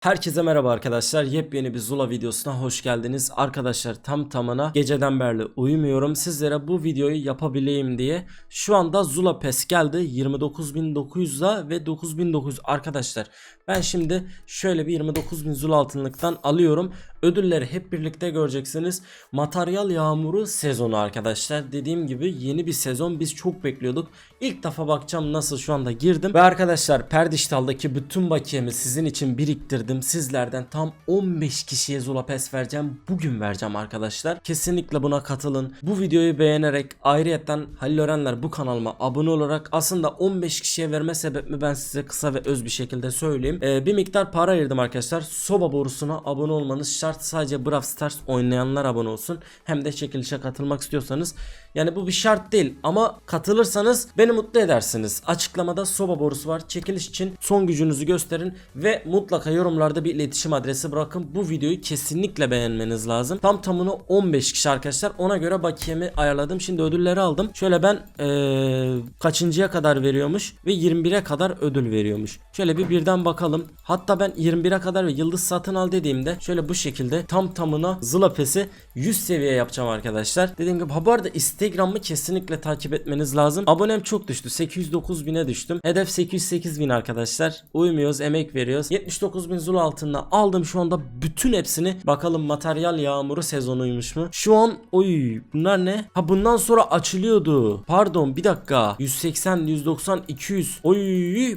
Herkese merhaba arkadaşlar. Yepyeni bir Zula videosuna hoş geldiniz. Arkadaşlar tam tamına geceden beri uyumuyorum. Sizlere bu videoyu yapabileyim diye. Şu anda Zula Pes geldi. 29.900'a ve 9.900 arkadaşlar. Ben şimdi şöyle bir 29.000 Zula altınlıktan alıyorum. Ödülleri hep birlikte göreceksiniz. Materyal yağmuru sezonu arkadaşlar. Dediğim gibi yeni bir sezon. Biz çok bekliyorduk. İlk defa bakacağım nasıl şu anda girdim. Ve arkadaşlar Perdiştal'daki bütün bakiyemi sizin için biriktirdim. Sizlerden tam 15 kişiye Zula Pes vereceğim. Bugün vereceğim arkadaşlar. Kesinlikle buna katılın. Bu videoyu beğenerek ayrıyetten Halil Örenler bu kanalıma abone olarak aslında 15 kişiye verme sebebimi ben size kısa ve öz bir şekilde söyleyeyim. Ee, bir miktar para ayırdım arkadaşlar. Soba borusuna abone olmanız şart. Sadece Brawl Stars oynayanlar abone olsun. Hem de çekilişe katılmak istiyorsanız. Yani bu bir şart değil ama katılırsanız beni mutlu edersiniz. Açıklamada soba borusu var. Çekiliş için son gücünüzü gösterin ve mutlaka yorumlarda bir iletişim adresi bırakın. Bu videoyu kesinlikle beğenmeniz lazım. Tam tamına 15 kişi arkadaşlar. Ona göre bakiyemi ayarladım. Şimdi ödülleri aldım. Şöyle ben ee, kaçıncıya kadar veriyormuş ve 21'e kadar ödül veriyormuş. Şöyle bir birden bakalım. Hatta ben 21'e kadar ve yıldız satın al dediğimde şöyle bu şekilde tam tamına Zula Pes'i 100 seviye yapacağım arkadaşlar. Dediğim gibi bu arada Instagram'ı kesinlikle takip etmeniz lazım. Abonem çok düştü. 809 bine düştüm. Hedef 808 bin arkadaşlar. Uyumuyoruz, emek veriyoruz. 79 bin Zula altında aldım şu anda bütün hepsini. Bakalım materyal yağmuru sezonuymuş mu? Şu an oy bunlar ne? Ha bundan sonra açılıyordu. Pardon bir dakika. 180, 190, 200. Oy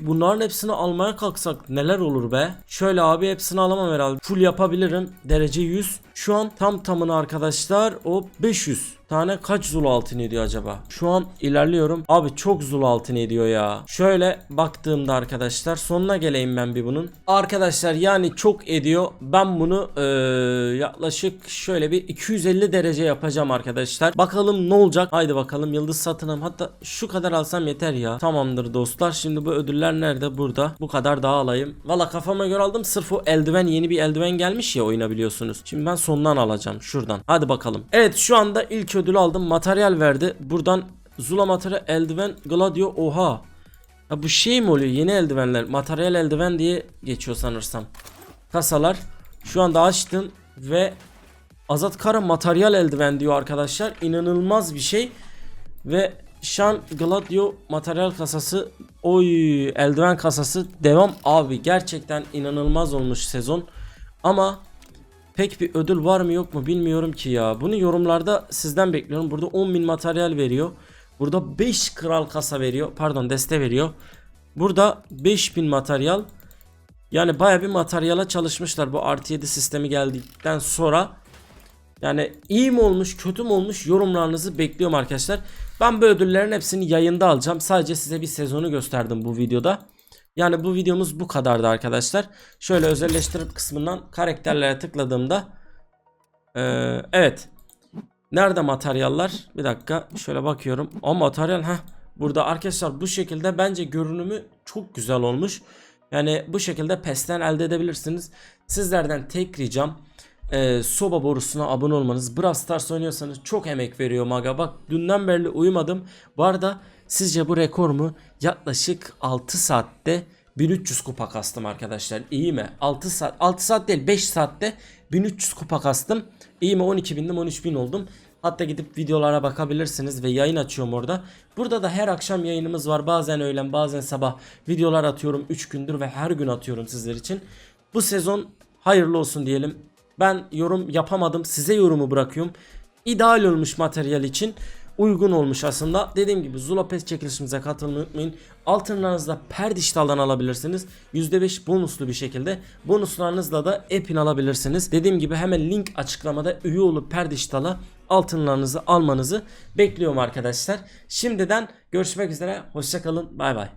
bunların hepsini almaya kalksak neler olur be? Şöyle abi hepsini alamam herhalde. Full yapabilirim. Derece 100. Şu an tam tamına arkadaşlar o 500 tane kaç zul altın ediyor acaba? Şu an ilerliyorum. Abi çok zul altın ediyor ya. Şöyle baktığımda arkadaşlar sonuna geleyim ben bir bunun. Arkadaşlar yani çok ediyor. Ben bunu eee, yaklaşık şöyle bir 250 derece yapacağım arkadaşlar. Bakalım ne olacak? Haydi bakalım yıldız satınım. Hatta şu kadar alsam yeter ya. Tamamdır dostlar. Şimdi bu ödüller nerede? Burada. Bu kadar daha alayım. Valla kafama göre aldım. Sırf o eldiven yeni bir eldiven gelmiş ya oyuna biliyorsunuz. Şimdi ben sondan alacağım. Şuradan. Hadi bakalım. Evet şu anda ilk ödülü aldım. Materyal verdi. Buradan Zula materyal eldiven Gladio oha. Ha bu şey mi oluyor? Yeni eldivenler. Materyal eldiven diye geçiyor sanırsam. Kasalar. Şu anda açtım ve Azat Kara materyal eldiven diyor arkadaşlar. İnanılmaz bir şey. Ve Şan Gladio materyal kasası oy eldiven kasası devam abi gerçekten inanılmaz olmuş sezon. Ama pek bir ödül var mı yok mu bilmiyorum ki ya. Bunu yorumlarda sizden bekliyorum. Burada 10.000 materyal veriyor. Burada 5 kral kasa veriyor. Pardon deste veriyor. Burada 5000 materyal. Yani baya bir materyala çalışmışlar bu artı 7 sistemi geldikten sonra. Yani iyi mi olmuş kötü mü olmuş yorumlarınızı bekliyorum arkadaşlar. Ben bu ödüllerin hepsini yayında alacağım. Sadece size bir sezonu gösterdim bu videoda. Yani bu videomuz bu kadardı arkadaşlar. Şöyle özelleştirip kısmından karakterlere tıkladığımda ee, evet. Nerede materyaller? Bir dakika şöyle bakıyorum. O materyal ha burada arkadaşlar bu şekilde bence görünümü çok güzel olmuş. Yani bu şekilde PES'ten elde edebilirsiniz. Sizlerden tek ricam e, soba borusuna abone olmanız. Brawl Stars oynuyorsanız çok emek veriyor maga. Bak dünden beri uyumadım. Bu arada sizce bu rekor mu? Yaklaşık 6 saatte 1300 kupa kastım arkadaşlar. İyi mi? 6 saat 6 saat değil 5 saatte 1300 kupa kastım. İyi mi? 12 bindim 13 bin oldum. Hatta gidip videolara bakabilirsiniz ve yayın açıyorum orada. Burada da her akşam yayınımız var. Bazen öğlen bazen sabah videolar atıyorum 3 gündür ve her gün atıyorum sizler için. Bu sezon hayırlı olsun diyelim. Ben yorum yapamadım. Size yorumu bırakıyorum. İdeal olmuş materyal için. Uygun olmuş aslında. Dediğim gibi Zula Pes çekilişimize katılmayı unutmayın. Altınlarınızda Perdiştal'dan alabilirsiniz. %5 bonuslu bir şekilde. Bonuslarınızla da Epin alabilirsiniz. Dediğim gibi hemen link açıklamada üye olup Perdiştal'a altınlarınızı almanızı bekliyorum arkadaşlar. Şimdiden görüşmek üzere. Hoşçakalın. Bay bay.